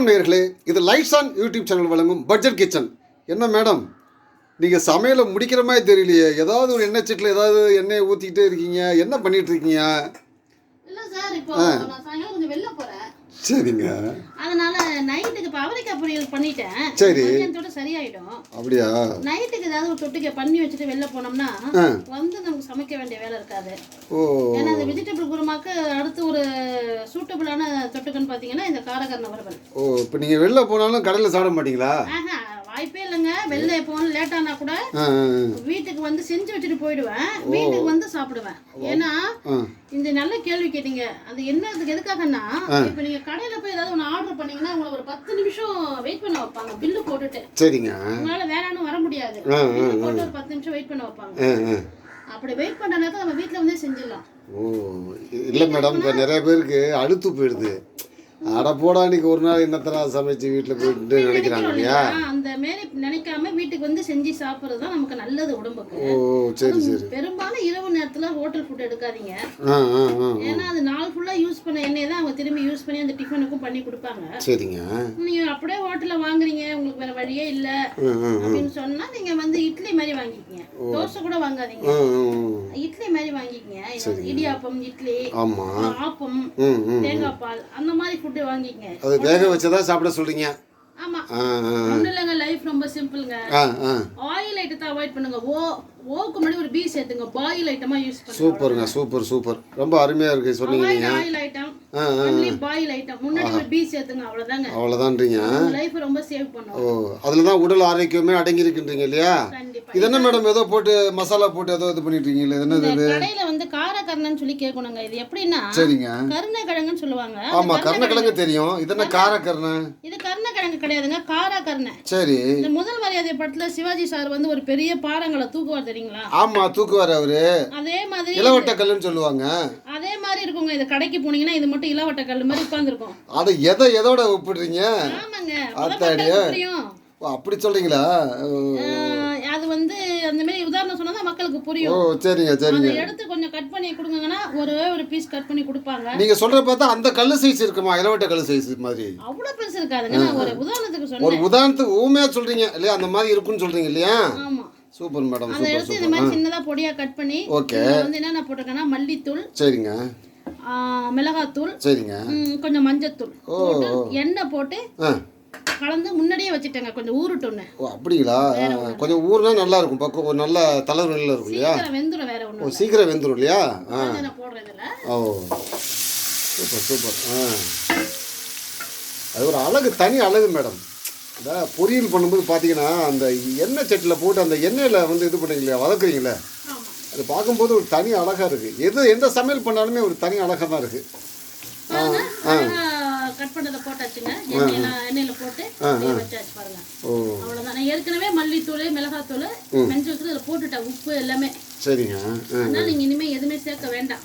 வணக்கம் நேயர்களே. இது லைட்ஸ் ஆன் யூடியூப் சேனல் வழங்கும் பட்ஜெட் கிச்சன் என்ன மேடம் நீங்கள் சமையலை முடிக்கிற மாதிரி தெரியலையே. ஏதாவது ஒரு எண்ணெய் சட்டில் ஏதாவது எண்ணெயை ஊற்றிக்கிட்டே இருக்கீங்க. என்ன பண்ணிட்டு இருக்கீங்க? சரிங்க. அதனால நைட்டுக்கு இப்போ அவரைக்காய் பொரியல் பண்ணிட்டேன். சரி. மத்தியானத்தோட சரியாயிடும். அப்படியா? நைட்டுக்கு ஏதாவது ஒரு தொட்டுக்க பண்ணி வச்சுட்டு வெளில போனோம்னா. வந்து நமக்கு சமைக்க வேண்டிய வேலை இருக்காது. ஓ. ஏன்னா அந்த வெஜிடபிள் குருமாக்கு அடுத்து ஒரு சூட்டபிளான தொட்டுக்கன்னு பார்த்தீங்கன்னா இந்த காரகரண வறுவல். ஓ இப்போ நீங்கள் வெளில போனாலும் கடையில் சாப்பிட மாட்டீங்களா? ஆஹா வாய்ப்பே இல்லைங்க. வெளில போகணும் லேட் ஆனா கூட வீட்டுக்கு வந்து செஞ்சு வச்சுட்டு போயிடுவேன். வீட்டுக்கு வந்து சாப்பிடுவேன். ஏன்னா இந்த நல்ல கேள்வி கேட்டீங்க. அது என்னதுக்கு எதுக்காகன்னா இப்போ நீங்க கடையில போய் ஏதாவது ஒன்று ஆர்டர் பண்ணீங்கன்னா உங்களை ஒரு பத்து நிமிஷம் வெயிட் பண்ண வைப்பாங்க. பில்லு போட்டுட்டு. சரிங்க. உங்களால வேணான்னு வர முடியாது. போட்டு ஒரு பத்து நிமிஷம் வெயிட் பண்ண வைப்பாங்க. அப்படி வெயிட் பண்ண நேரத்தில் நம்ம வீட்டில் வந்து செஞ்சிடலாம். ஓ இல்லை மேடம் இப்போ நிறைய பேருக்கு அழுத்து போயிடுது. அட போடா இன்னைக்கு ஒரு நாள் என்னத்தனா சமைச்சு வீட்டில் போயிட்டு நினைக்கிறாங்க இல்லையா? மாரி நினைக்காம வீட்டுக்கு வந்து செஞ்சு சாப்பிட்றது தான் நமக்கு நல்லது உடம்புக்கு. ஓ சரி சரி. பெரும்பாலும் இரவு நேரத்துல ஹோட்டல் ஃபுட் எடுக்காதீங்க. ஏன்னா அது நாள் ஃபுல்லா யூஸ் பண்ண எண்ணெயை தான் அவங்க திரும்பி யூஸ் பண்ணி அந்த டிஃபனுக்கும் பண்ணி கொடுப்பாங்க. சரிங்க. நீங்க அப்படியே ஹோட்டல்ல வாங்குறீங்க உங்களுக்கு வேற வழியே இல்ல அப்படின்னு சொன்னா நீங்க வந்து இட்லி மாதிரி வாங்கிக்கங்க. தோசை கூட வாங்காதீங்க. இட்லி மாதிரி வாங்கிக்கங்க. இடியாப்பம் இட்லி ஆப்பம் தேங்காய் பால் அந்த மாதிரி ஃபுட்டு வாங்கிக்கங்க. அது வேக வச்சதா சாப்பிட சொல்கிறீங்க ஆமா. ஒண்ணும் இல்லைங்க லைஃப் ரொம்ப சிம்பிளுங்க ஆயில் ஐட்டத்தை அவாய்ட் பண்ணுங்க. ஓ ஓக்கு முன்னாடி ஒரு பீ சேர்த்துங்க பாயில் ஐட்டமா யூஸ் பண்ணுங்க. சூப்பருங்க சூப்பர் சூப்பர். ரொம்ப அருமையாக இருக்குது சொன்னீங்க நீங்கள் oil item only boil item முன்னாடி ஒரு பீ சேர்த்துங்க அவ்வளவுதாங்க. அவ்வளோதான்றீங்க உங்க லைஃப் ரொம்ப சேவ் பண்ணும் ஓ அதில் தான் உடல் ஆரோக்கியமே அடங்கியிருக்குன்றீங்க இல்லையா? கண்டிப்பா. இது என்ன மேடம் ஏதோ போட்டு மசாலா போட்டு ஏதோ இது பண்ணிட்டு இருக்கீங்களே இது என்னது இந்த கடையில வந்து காரக்கருணைன்னு சொல்லி கேட்கணுங்க. இது எப்படின்னா சரிங்க. கருணைக்கிழங்குன்னு சொல்லுவாங்க. ஆமா கருணக்கிழங்கு. தெரியும். இது என்ன காரக்கருணை? இது கருணைக்கிழங்கு கிடையாதுங்க காராக்கருணை. சரி. இந்த முதல் மரியாதை படத்துல சிவாஜி சார் வந்து ஒரு பெரிய பாறங்களை தூக்குவார் தெரியுங்களா? ஆமா தூக்குவார் அவரு. அதே மாதிரி இளவட்ட கல்லுன்னு சொல்லுவாங்க. அதே மாதிரி இருக்குங்க. இது கடைக்கு போனீங்கன்னா இது மட்டும் இளவட்ட கல் மாதிரி உட்காந்துருக்கும் அதை எதை எதோட ஒப்பிடுறீங்க? ஆமாங்க. ஓ, அப்படி சொல்றீங்களா? ஓ, அது வந்து அந்த மாதிரி உதாரணம் சொன்னா மக்களுக்கு ஓ புரியும் சரிங்க சரிங்க. அதை எடுத்து கொஞ்சம் கட் பண்ணி கொடுங்கன்னா ஒரே ஒரு பீஸ் கட் பண்ணி கொடுப்பாங்க. நீங்க சொல்ற பார்த்தா அந்த கல்லு சைஸ் இருக்குமா? இளவட்ட கல்லு சைஸ் மாதிரி. அவ்வளவு பெருசு இருக்காதுங்க. நான் ஒரு உதாரணத்துக்கு ஒரு சொன்னேன் உதாரணத்துக்கு ஊமையா சொல்றீங்க. இல்லையா? அந்த மாதிரி இருக்குன்னு சொல்றீங்க இல்லையா? ஆமா. சூப்பர் மேடம் அதை எடுத்து இந்த மாதிரி சின்னதா பொடியா கட் பண்ணி ஓகே. வந்து என்னென்ன போட்டிருக்கேன்னா மல்லித்தூள் சரிங்க. மிளகாத்தூள் சரிங்க. கொஞ்சம் மஞ்சத்தூள் போட்டு எண்ணெய் போட்டு கலந்து முன்னாடியே வச்சுட்டேங்க கொஞ்சம் ஊருட்டோன்னு ஓ அப்படிங்களா? கொஞ்சம் ஊர்னா நல்லா இருக்கும் பக்கம் ஒரு நல்ல தளர் நிலையில் இருக்கும் இல்லையா? வெந்துடும் வேற ஓ ஒன்றும் சீக்கிரம் வெந்துடும் இல்லையா? ஆ. ஓ. Super super. ஆ. அது ஒரு அழகு தனி அழகு மேடம். இந்த பொரியல் பண்ணும்போது பார்த்தீங்கன்னா அந்த எண்ணெய் சட்டியில் போட்டு அந்த எண்ணெயில் வந்து இது பண்ணுறீங்களே வதக்குறீங்களே? ஆமா. அது பார்க்கும்போது ஒரு தனி அழகாக இருக்குது எது எந்த சமையல் பண்ணாலுமே ஒரு தனி அழகாக தான் இருக்குது பாருங்க கட் பண்ணதை போட்டாச்சுங்க. எண்ணெயில போட்டு வச்சாச்சு பாருங்க. ஓ. அவ்வளவுதான். நான் ஏற்கனவே மல்லித்தூள் மிளகாத்தூள் மஞ்சள் தூள் இதில் போட்டுட்டேன். உப்பு எல்லாமே. சரிங்க. ஆ அதனால நீங்க இனிமே எதுவுமே சேர்க்க வேண்டாம்.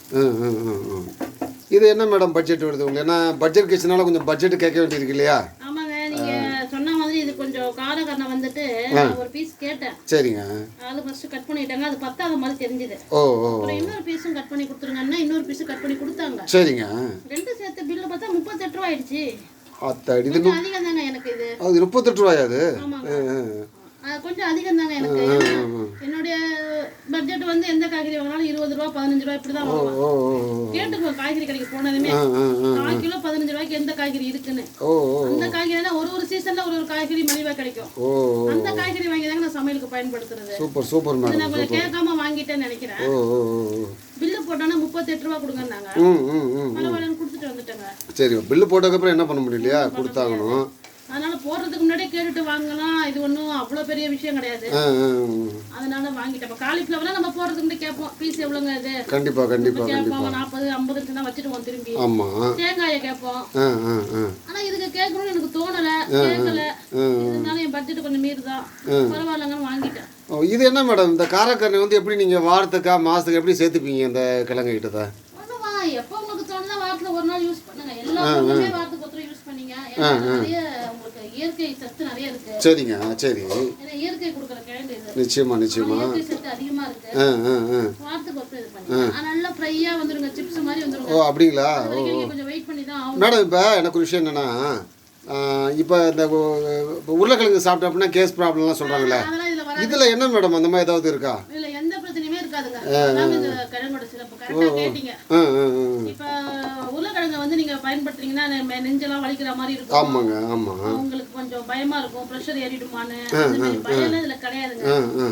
இது என்ன மேடம் பட்ஜெட் வருது உங்களுக்கு? ஏன்னா பட்ஜெட் கிச்சனால கொஞ்சம் பட்ஜெட் கேட்க வேண்டியிருக்கு இல்லையா ஆமாங்க நீங்க சொன்ன மாதிரி இது கொஞ்சம் காரகரணை வந்துட்டு நான் ஒரு பீஸ் கேட்டேன். சரிங்க. அது ஃபர்ஸ்ட் கட் பண்ணிட்டாங்க. அது பத்தாத மாதிரி தெரிஞ்சுது. ஓ ஓ அப்புறம் இன்னொரு பீஸும் கட் பண்ணி கொடுத்துருங்கன்னா இன்னொரு பீஸும் கட் பண்ணி கொடுத்தாங்க. சரிங்க. ரெண்டு சேர்த்து பில்லு பார்த்தா முப்பத்தெட்டு ரூபா ஆயிடுச்சு. அத்தாடி இது அதிகம் தாங்க எனக்கு இது. அது முப்பத்தெட்டு ரூபாயா. அது? கொஞ்சம் அதிகம் தாங்க எனக்கு. என்னுடைய பட்ஜெட் வந்து எந்த காய்கறி வாங்கினாலும் இருபது ரூபா பதினஞ்சு ரூபா இப்படி தான் ஓ கேட்டுக்கோ காய்கறி கடைக்கு போனதுமே. கால் கிலோ பதினஞ்சு ரூபாய்க்கு எந்த காய்கறி இருக்குன்னு. அந்த காய்கறினா ஒரு ஒரு சீசன்ல ஒரு ஒரு காய்கறி மலிவா கிடைக்கும். அந்த காய்கறி வாங்கி தாங்க நான் சமையலுக்கு பயன்படுத்துறது. சூப்பர் சூப்பர் நான் கொஞ்சம் கேட்காம வாங்கிட்டேன்னு நினைக்கிறேன். பில்லு போட்டோன்னா முப்பத்தெட்டு ரூபா கொடுங்கன்னாங்க. பரவாயில்லன்னு கொடுத்துட்டு வந்துட்டேங்க. சரி பில்லு போட்டதுக்கப்புறம் என்ன பண்ண முடியும் இல்லையா கொடுத்தாகணும் அதனால போடுறதுக்கு முன்னாடியே கேட்டுட்டு வாங்கலாம். இது ஒன்றும் அவ்வளோ பெரிய விஷயம் கிடையாது. அதனால வாங்கிட்டேன் இப்போ காலிஃப்ளவர்லாம் நம்ம போடுறதுக்கு முன்னாடி கேட்போம். பீஸ் எவ்வளோங்க இது? கண்டிப்பா கண்டிப்பா கேட்போம். நாற்பது ஐம்பதுக்கு தான் வச்சுட்டு திரும்பி. ஆமாம் தேங்காயை கேட்போம். ஆனா இதுக்கு கேட்கணும்னு எனக்கு தோணல. கேட்கல. இருந்தாலும் என் பட்ஜெட் கொஞ்சம் மீறுதான். பரவாயில்லங்கன்னு வாங்கிட்டேன். இது என்ன மேடம் இந்த காரக்கரணை வந்து எப்படி நீங்கள் வாரத்துக்கா மாதத்துக்கு எப்படி சேர்த்துப்பீங்க இந்த கிழங்கு கிட்ட தான் எப்போ உங்களுக்கு தோணுதா வாரத்துல ஒரு நாள் யூஸ் பண்ணுங்க. எல்லா வாரத்துக்கு ஒருத்தர் யூஸ் பண்ணீங்க. இயற்கை சத்து நிறைய இருக்கு. சரிங்க சரி. ஏன்னா இயற்கை கொடுக்குற கிழங்கு இது. நிச்சயமா நிச்சயமா. இயற்கை சத்து அதிகமா இருக்கு. ஆ ஆ ஆ. வாரத்துக்கு ஒருத்தர் இது பண்ணீங்க ஆனா நல்லா ஃப்ரையா வந்துருங்க சிப்ஸ் மாதிரி ஓ அப்படிங்களா? நீங்க கொஞ்சம் வெயிட் பண்ணி தான் ஆகும் மேடம் இப்போ எனக்கு ஒரு விஷயம் என்னென்னா இப்போ இந்த உருளைக்கிழங்கு சாப்பிட்ட அப்படின்னா கேஸ் ப்ராப்ளம்லாம் சொல்கிறாங்களே இதுல என்ன மேடம் அந்த மாதிரி ஏதாவது இருக்கா? இதுல எந்த பிரச்சனையுமே இருக்காதுங்க. இந்த கிழங்கோட சிறப்பு கரெக்டா கேட்டீங்க. இப்ப உருளைக்கிழங்க வந்து நீங்க பயன்படுத்துறீங்கன்னா நெஞ்செல்லாம் வலிக்கிற மாதிரி இருக்கும். ஆமாங்க ஆமாம் உங்களுக்கு கொஞ்சம் பயமா இருக்கும். ப்ரெஷர் ஏறிடுமான்னு. அந்த மாதிரி பயம் இதுல கிடையாதுங்க.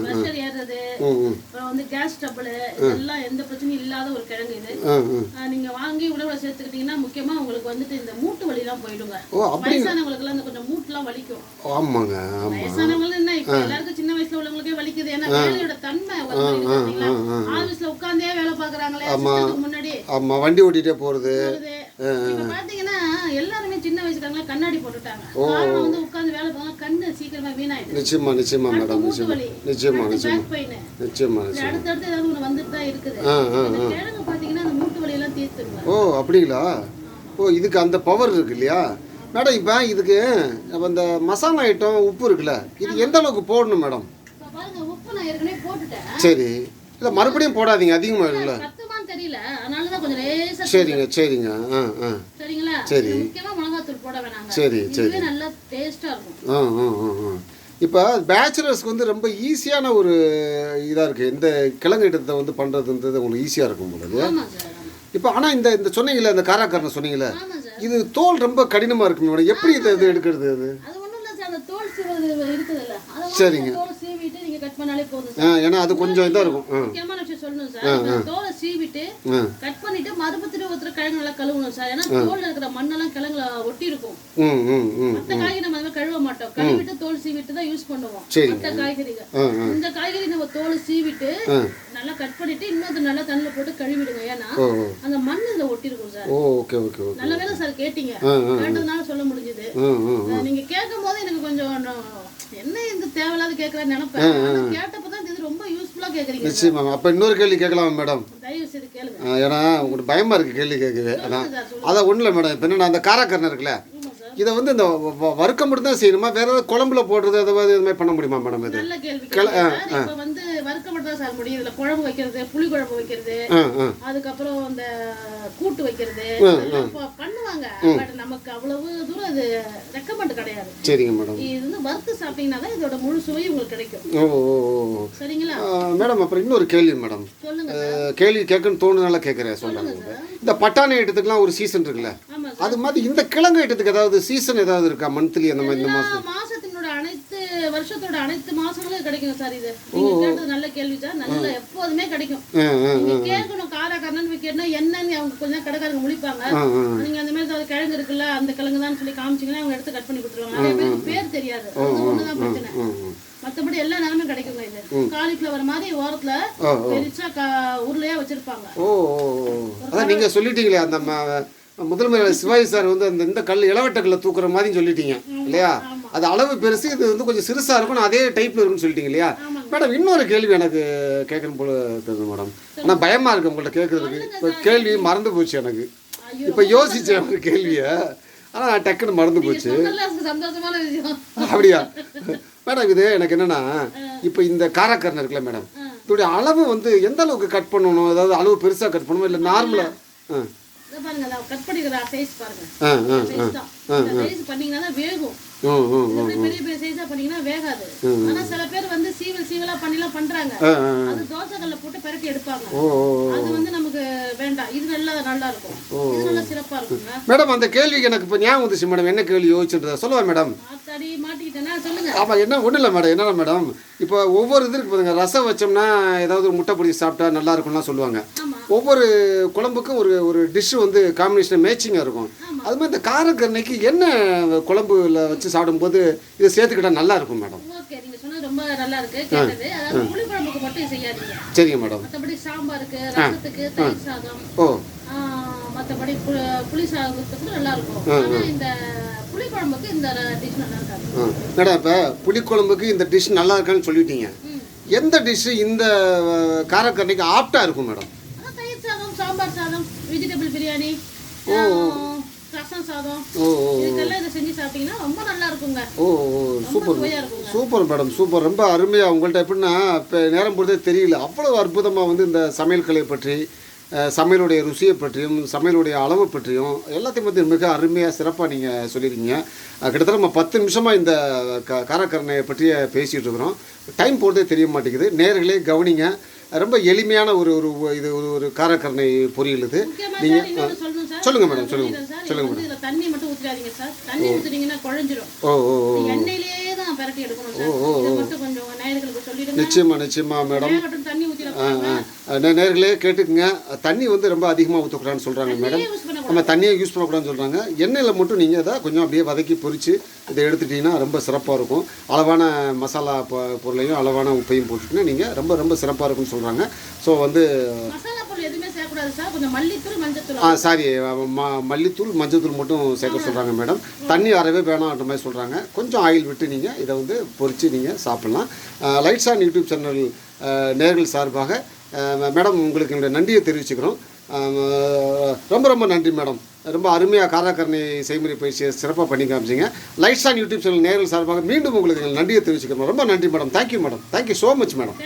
ப்ரெஷர் ஏறுறது அப்புறம் வந்து கேஸ் ட்ரபிள் இதெல்லாம் எந்த பிரச்சனையும் இல்லாத ஒரு கிழங்கு இது. நீங்க வாங்கி உணவுல சேர்த்துக்கிட்டீங்கன்னா முக்கியமா உங்களுக்கு வந்துட்டு இந்த மூட்டு வலிலாம் போயிடுங்க. ஓ அப்படி வயசானவங்களுக்கு எல்லாம் இந்த கொஞ்சம் மூட்டுலாம் வலிக்கும். ஆமாங்க ஆமாம் வயசானவங்களும் என்ன இப்ப எல்லாருக்கும் சின்ன வயசுல உள்ளவங்களுக்கே வலிக்குது. ஏன்னா வேலையோட தன்மை? ஆபீஸ்ல உட்கார்ந்தே வேலை பாக்குறாங்களே முன்னாடி. ஆமாம் வண்டி போகுது. இப்ப பாத்தீங்கன்னா எல்லாருமே சின்ன வயசுக்காரங்களா கண்ணாடி போட்டுட்டாங்க. காரணம் வந்து உட்கார்ந்து வேலை பார்க்க கண்ணு சீக்கிரமா வீணாயிடுது. நிச்சயமா நிச்சயமா மேடம் நிச்சயமா நிச்சயமா நிச்சயமா. அடுத்தடுத்து ஏதாவது ஒண்ணு வந்துட்டு தான் இருக்குது. ஆ ஆ இந்த கிழங்கு பாத்தீங்கன்னா அந்த மூட்டு வலி எல்லாம் தீர்த்துருங்க ஓ அப்படிங்களா? ஓ இதுக்கு அந்த பவர் இருக்கு இல்லையா? மேடம் இப்போ இதுக்கு இந்த மசாலா ஐட்டம் உப்பு இருக்குல்ல இது எந்த அளவுக்கு போடணும் மேடம்? சரி. இல்லை மறுபடியும் போடாதீங்க அதிகமாக இருக்குல்ல. கொஞ்சம் லேசா சரிங்க சரிங்க. ஆ ஆ. சரிங்களா? சரி. முக்கியமா மிளகாத்தூள் போட வேணாங்க. சரி இதுவே நல்லா டேஸ்டா இருக்கும். ஆ ஆ ஆ இப்போ பேச்சுலர்ஸ்க்கு வந்து ரொம்ப ஈஸியான ஒரு இதாக இருக்குது இந்த கிழங்கு ஐட்டத்தை வந்து பண்ணுறதுன்றது உங்களுக்கு ஈஸியாக இருக்கும் சார் ஆமா. இப்போ ஆனால் இந்த இந்த சொன்னீங்களே இந்த காராக்காரனை சொன்னீங்களே சார். இது தோல் ரொம்ப கடினமாக இருக்கு மேடம் எப்படி இதை இது எடுக்கிறது சார் அதை சரிங்க. வாங்கி தோலை சீவிட்டு நீங்க கட் பண்ணாலே போதும் சார் ஏன்னா அது கொஞ்சம் இதாக இருக்கும். முக்கியமான விஷயம் சொல்லணும் சார். தோலை சீவிட்டு கட் பண்ணிட்டு மறுபடியும் ஒருத்தர் கிழங்கு நல்லா கழுவணும் சார். ஏன்னா தோல்ல இருக்கிற மண்ணெல்லாம் கிழங்குல ஒட்டி இருக்கும் ம் ம் ம். மத்த காய்கறி நம்ம கழுவ மாட்டோம். கழுவிட்டு தோல் சீவிட்டு தான் யூஸ் பண்ணுவோம். மத்த காய்கறிகள். இந்த காய்கறி நம்ம தோலை சீவிட்டு நல்லா கட் பண்ணிட்டு இன்னொரு நல்லா தண்ணில போட்டு கழுவிடுங்க. ஏன்னா. அந்த மண் இதுல ஒட்டி இருக்கும் சார் ஓகே ஓகே ஓகே. நல்ல வேளை சார் கேட்டீங்க. கேட்டதுனால சொல்ல முடிஞ்சது. நீங்க கேட்கும் போது எனக்கு கொஞ்சம் என்ன இந்த தேவையில்லாத கேட்கறான்னு நினைப்பேன். இது ரொம்ப யூஸ்ஃபுல்லா கேக்குறீங்க. நிச்சயமா. அப்போ இன்னொரு கேள்வி கேட்கலாமா மேடம் தயவு செய்து கேளுங்க. ஏன்னா உங்களுக்கு பயமாக இருக்குது கேள்வி கேட்கவே. அதான். அதான் இல்லை மேடம் இப்போ என்னன்னா அந்த காராக்கரணை இருக்குல்ல? இதை வந்து இந்த வறுக்க மட்டும் தான் செய்யணுமா? வேற ஏதாவது குழம்புல போடுறது ஏதாவது இது மாதிரி பண்ண முடியுமா மேடம் இது? நல்ல கேள்வி இப்ப வந்து வறுக்கப்பட்டு தான் சார் முடியும். இதுல குழம்பு வைக்கிறது புளி குழம்பு வைக்கிறது அதுக்கப்புறம் இந்த கூட்டு வைக்கிறது பண்ணுவாங்க. பட் நமக்கு அவ்வளவு தூரம் அது ரெக்கமெண்ட் கிடையாது. சரிங்க மேடம் இது வந்து வறுத்து சாப்பிட்டீங்கன்னா தான் இதோட முழு சுவை உங்களுக்கு கிடைக்கும். ஓ ஓ. சரிங்களா? மேடம் அப்புறம் இன்னொரு கேள்வி மேடம் சொல்லுங்க கேள்வி கேட்கணும்னு தோணுனால கேட்குறேன். சொல்கிறேன் இந்த பட்டாணி ஐட்டத்துக்குலாம் ஒரு சீசன் இருக்குல்ல. அது மாதிரி இந்த கிழங்கு ஐட்டத்துக்கு ஏதாவது சீசன் ஏதாவது இருக்கா? மந்த்லி அந்த மாதிரி இந்த மாதம் மாசத்தினோட அனைத்து வருஷத்தோட அனைத்து மாசங்களும் கிடைக்கும் சார் இது. நீங்க கேட்டது நல்ல கேள்வி சார். நல்ல எப்போதுமே கிடைக்கும். நீங்க கேட்கணும் போய் கேட்டா என்னன்னு அவங்க கொஞ்சம் கடைக்காரங்க முழிப்பாங்க. நீங்க அந்த மாதிரி ஏதாவது கிழங்கு இருக்குல்ல அந்த கிழங்கு தான் சொல்லி காமிச்சீங்கன்னா அவங்க எடுத்து கட் பண்ணி கொடுத்துருவாங்க. நிறைய பேருக்கு பேர் தெரியாது. அது ஒண்ணுதான் பிரச்சனை. மத்தபடி எல்லா நேரமும் கிடைக்குங்க இது. காலிஃபிளவர் மாதிரி ஓரத்துல பெருசா உருளையா வச்சிருப்பாங்க. ஓ. அதான் நீங்கள் சொல்லிட்டீங்களே அந்த ம- முதல்வர் சிவாஜி சார் வந்து அந்த இந்த கல் இளவட்ட கல்லை தூக்குற மாதிரி சொல்லிட்டீங்க இல்லையா? அது அளவு பெருசு இது வந்து கொஞ்சம் சிறுசாக இருக்கும் அதே டைப்பில் இருக்குன்னு சொல்லிட்டீங்க இல்லையா? மேடம் இன்னொரு கேள்வி எனக்கு கேட்கணும் போல இருக்குது மேடம். ஆனால் பயமாக இருக்கு உங்கள்கிட்ட கேட்குறதுக்கு. இப்போ கேள்வி மறந்து போச்சு எனக்கு. இப்போ யோசிச்சேன் ஒரு கேள்வியை ஆனால் டக்குன்னு மறந்து போச்சு. அப்படியா? மேடம் இது எனக்கு என்னன்னா இப்போ இந்த காராக்கரணை இருக்குல்ல மேடம். இதோடைய அளவு வந்து எந்த அளவுக்கு கட் பண்ணணும்? அதாவது அளவு பெருசாக கட் பண்ணணும்? இல்லை நார்மலாக ஆ? பாருங்க கட் பண்ணிக்கிற சைஸ் பாருங்க. சைஸ் தான். சைஸ் பண்ணீங்கன்னா வேகும். பெரிய பெரிய சைஸா பண்ணீங்கன்னா வேகாது. ஆனா சில பேர் வந்து சீவல் சீவலா பண்ணிலாம் பண்றாங்க. அது தோசை கல்ல போட்டு பிரட்டி எடுப்பாங்க. அது வந்து நமக்கு வேண்டாம். இது நல்லா நல்லா இருக்கும். இது நல்லா சிறப்பா இருக்குங்க. மேடம் அந்த கேள்விக்கு எனக்கு இப்போ ஞாபகம் வந்துச்சு மேடம். என்ன கேள்வி யோசிச்சுன்றத சொல்லவா மேடம்? ஆத்தாடி மாட்டிக்கிட்டேன்னா சொல்லுங்க. ஆமாம் என்ன ஒன்றும் இல்லை மேடம். என்னடா மேடம்? இப்போ ஒவ்வொரு இது இருக்கு பாருங்க. ரசம் வச்சோம்னா ஏதாவது ஒரு முட்டை பிடிச்சி சாப்பிட்டா நல்லா இருக்கும்லாம் சொல்லுவாங்க. ஆமா ஒவ்வொரு குழம்புக்கும் ஒரு ஒரு டிஷ்ஷு வந்து காம்பினேஷன் மேட்சிங்காக இருக்கும். அது மாதிரி இந்த காரக்கருணைக்கு என்ன குழம்புல வச்சு சாப்பிடும்போது இதை சேர்த்துக்கிட்டா நல்லா இருக்கும் மேடம்? ஓகே நீங்க சொன்னது ரொம்ப நல்லா இருக்கு கேட்டது அதாவது புளி குழம்புக்கு மட்டும் செய்யாதீங்க. சரிங்க மேடம். மத்தபடி சாம்பாருக்கு ரசத்துக்கு தயிர் சாதம். ஓ. புளி சாதத்துக்கு நல்லா இருக்கும் ஆனா இந்த புளி குழம்புக்கு இந்த டிஷ் நல்லா இருக்காது. ஆ. மேடம் இப்போ புளிக்குழம்புக்கு இந்த டிஷ் நல்லா இருக்கான்னு சொல்லிட்டீங்க. எந்த டிஷ்ஷு இந்த காரக்கருணைக்கு ஆப்டாக இருக்கும் மேடம் அதான் தயிர் சாதம் சாம்பார் சாதம் வெஜிடபிள் பிரியாணி. ரசம் சாதம். இதுக்கெல்லாம் இதை செஞ்சு சாப்பிட்டீங்கன்னா ரொம்ப நல்லா இருக்குங்க. ஓ சூப்பர். Super madam super. ரொம்ப அருமையாக உங்கள்கிட்ட எப்படின்னா இப்போ நேரம் பொறுத்தே தெரியல. அவ்வளோ அற்புதமாக வந்து இந்த சமையல் கலையை பற்றி சமையலுடைய ருசியை பற்றியும் சமையலுடைய அளவு பற்றியும் எல்லாத்தையும் பற்றி மிக அருமையாக சிறப்பாக நீங்கள் சொல்லியிருக்கீங்க. கிட்டத்தட்ட நம்ம பத்து நிமிஷமாக இந்த க காரக்கரணையை பற்றிய பேசிகிட்டு இருக்கிறோம். டைம் போகிறதே தெரிய மாட்டேங்குது. நேர்களே கவனிங்க. ரொம்ப எளிமையான ஒரு ஒரு இது ஒரு ஒரு காரக்கரணை பொரியல் இது. முக்கியமா நீங்க- சார் இன்னொன்னு சொல்லணும் சார். சொல்லுங்க மேடம், நான் சொல்லுங்க. சொல்லிடுறேன் சார். சொல்லுங்க இது வந்து இதுல தண்ணி மட்டும் ஊத்திடாதீங்க சார். தண்ணி குழஞ்சிரும் ஓ ஓ ஓ எண்ணெயிலேயே தான் பரட்டி எடுக்கணும் சார். இதை மட்டும் கொஞ்சம் நேயர்களுக்கு சொல்லிடுங்க. நிச்சயமா நிச்சயமா மேடம். தண்ணி நேர்களே கேட்டுக்குங்க. தண்ணி வந்து ரொம்ப அதிகமாக ஊற்றக்கூடாதுன்னு சொல்கிறாங்க மேடம். நம்ம தண்ணியை யூஸ் பண்ணக்கூடாதுன்னு சொல்கிறாங்க எண்ணெயில் மட்டும் நீங்கள் அதை கொஞ்சம் அப்படியே வதக்கி பொரித்து இதை எடுத்துட்டிங்கன்னா ரொம்ப சிறப்பாக இருக்கும். அளவான மசாலா பொருளையும் அளவான உப்பையும் போட்டுட்டிங்கன்னா நீங்கள் ரொம்ப ரொம்ப சிறப்பாக இருக்கும்னு சொல்கிறாங்க ஸோ வந்து ஆ சாரி மல்லித்தூள் மஞ்சத்தூள் மட்டும் சேர்க்க சொல்கிறாங்க மேடம். தண்ணி அறவே வேணான்ற மாதிரி சொல்கிறாங்க கொஞ்சம் ஆயில் விட்டு நீங்கள் இதை வந்து பொரித்து நீங்கள் சாப்பிட்லாம். லைட்ஸ் ஆன் யூடியூப் சேனல் நேர்கள் சார்பாக மேடம் உங்களுக்கு என்னுடைய நன்றியை தெரிவிச்சுக்கிறோம். ரொம்ப ரொம்ப நன்றி மேடம். ரொம்ப அருமையாக காராக்கரணை செய்முறை பயிற்சியை சிறப்பாக பண்ணி காமிச்சிங்க. லைட்ஸ் ஆன் யூடியூப் சேனல் நேர்கள் சார்பாக மீண்டும் உங்களுக்கு நன்றியை தெரிவிச்சுக்கிறோம். ரொம்ப நன்றி madam. Thank you madam. Thank you so much madam.